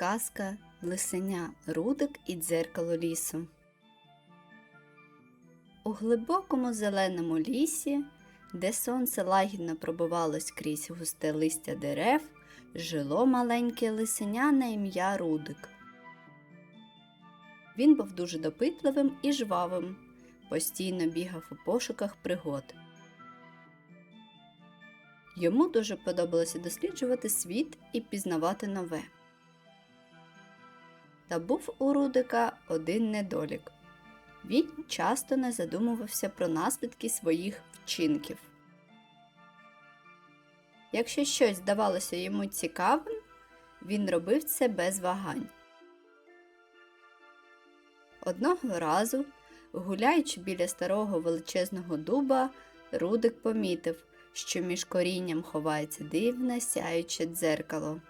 Казка Лисеня Рудик і дзеркало лісу. У глибокому зеленому лісі, де сонце лагідно пробивалось крізь густе листя дерев, жило маленьке лисеня на ім'я Рудик. Він був дуже допитливим і жвавим, постійно бігав у пошуках пригод. Йому дуже подобалося досліджувати світ і пізнавати нове. Та був у Рудика один недолік. Він часто не задумувався про наслідки своїх вчинків. Якщо щось здавалося йому цікавим, він робив це без вагань. Одного разу, гуляючи біля старого величезного дуба, Рудик помітив, що між корінням ховається дивне сяюче дзеркало.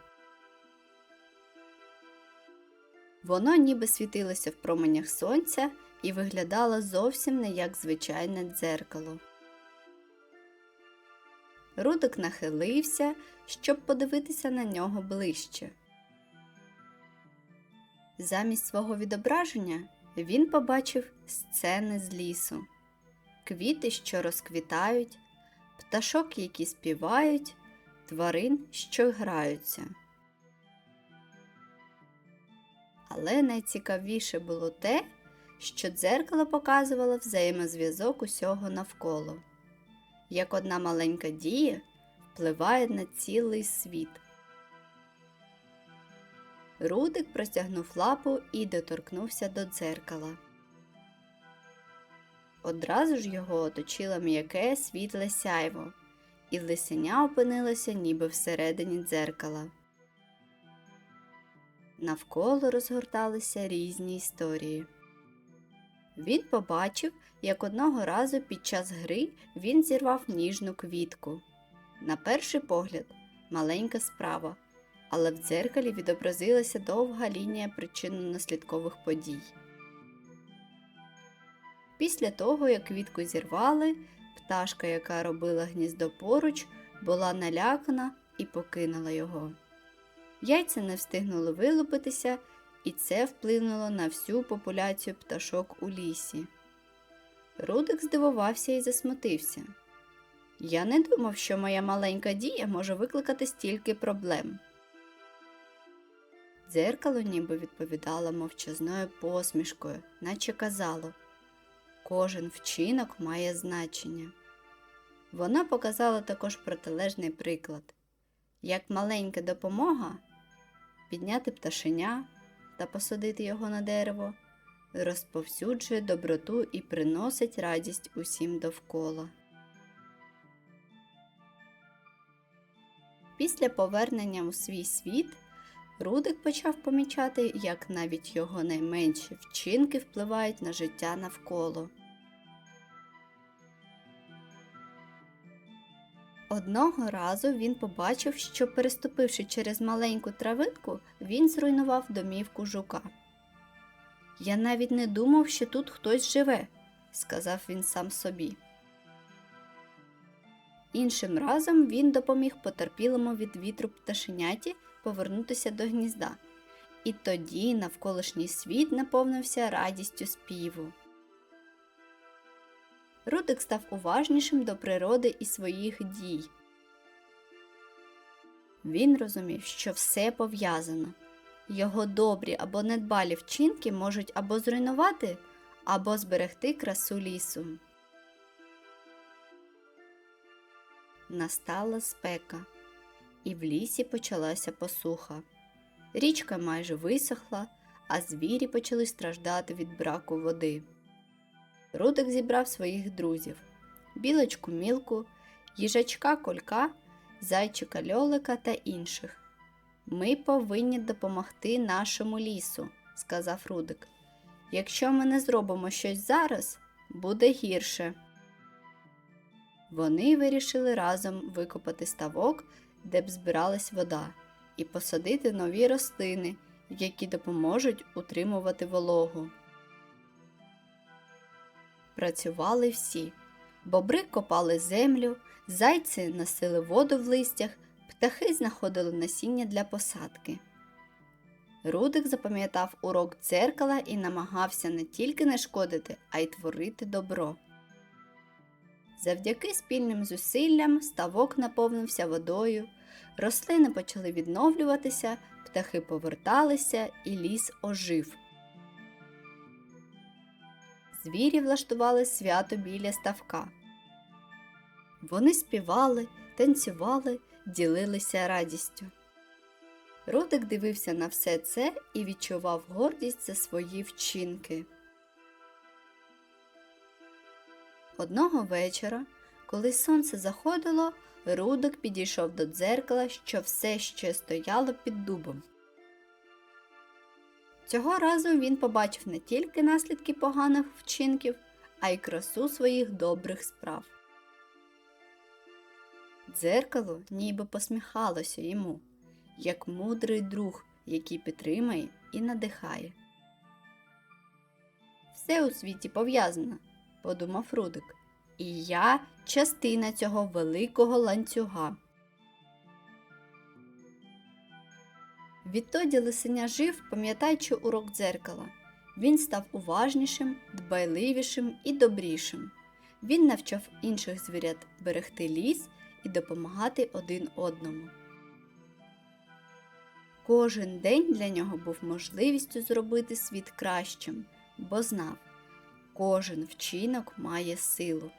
Воно ніби світилося в променях сонця і виглядало зовсім не як звичайне дзеркало. Рудик нахилився, щоб подивитися на нього ближче. Замість свого відображення він побачив сцени з лісу, квіти, що розквітають, пташок, які співають, тварин, що граються. Але найцікавіше було те, що дзеркало показувало взаємозв'язок усього навколо, як одна маленька дія впливає на цілий світ. Рудик простягнув лапу і доторкнувся до дзеркала. Одразу ж його оточило м'яке світле сяйво, і лисеня опинилося ніби всередині дзеркала. Навколо розгорталися різні історії. Він побачив, як одного разу під час гри він зірвав ніжну квітку. На перший погляд, маленька справа, але в дзеркалі відобразилася довга лінія причинно-наслідкових подій. Після того, як квітку зірвали, пташка, яка робила гніздо поруч, була налякана і покинула його. Яйця не встигнули вилупитися, і це вплинуло на всю популяцію пташок у лісі. Рудик здивувався і засмутився. Я не думав, що моя маленька дія може викликати стільки проблем. Дзеркало ніби відповідало мовчазною посмішкою, наче казало кожен вчинок має значення. Вона показала також протилежний приклад як маленька допомога підняти пташеня та посадити його на дерево, розповсюджує доброту і приносить радість усім довкола. Після повернення у свій світ Рудик почав помічати, як навіть його найменші вчинки впливають на життя навколо. Одного разу він побачив, що, переступивши через маленьку травинку, він зруйнував домівку жука. Я навіть не думав, що тут хтось живе, сказав він сам собі. Іншим разом він допоміг потерпілому від вітру пташеняті повернутися до гнізда, і тоді навколишній світ наповнився радістю співу. Рудик став уважнішим до природи і своїх дій. Він розумів, що все пов'язано. Його добрі або недбалі вчинки можуть або зруйнувати, або зберегти красу лісу. Настала спека, і в лісі почалася посуха. Річка майже висохла, а звірі почали страждати від браку води. Рудик зібрав своїх друзів білочку мілку, їжачка колька, зайчика льолика та інших. Ми повинні допомогти нашому лісу, сказав Рудик. Якщо ми не зробимо щось зараз, буде гірше. Вони вирішили разом викопати ставок, де б збиралась вода, і посадити нові рослини, які допоможуть утримувати вологу. Працювали всі. Бобри копали землю, зайці носили воду в листях, птахи знаходили насіння для посадки. Рудик запам'ятав урок дзеркала і намагався не тільки не шкодити, а й творити добро. Завдяки спільним зусиллям ставок наповнився водою, рослини почали відновлюватися, птахи поверталися і ліс ожив. Звірі влаштували свято біля ставка. Вони співали, танцювали, ділилися радістю. Рудик дивився на все це і відчував гордість за свої вчинки. Одного вечора, коли сонце заходило, Рудик підійшов до дзеркала, що все ще стояло під дубом. Цього разу він побачив не тільки наслідки поганих вчинків, а й красу своїх добрих справ. Дзеркало ніби посміхалося йому, як мудрий друг, який підтримує і надихає. Все у світі пов'язано, подумав Рудик, і я частина цього великого ланцюга. Відтоді лисеня жив, пам'ятаючи урок дзеркала. Він став уважнішим, дбайливішим і добрішим. Він навчав інших звірят берегти ліс і допомагати один одному. Кожен день для нього був можливістю зробити світ кращим, бо знав, кожен вчинок має силу.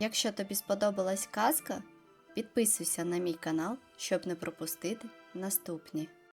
Якщо тобі сподобалась казка, підписуйся на мій канал, щоб не пропустити наступні.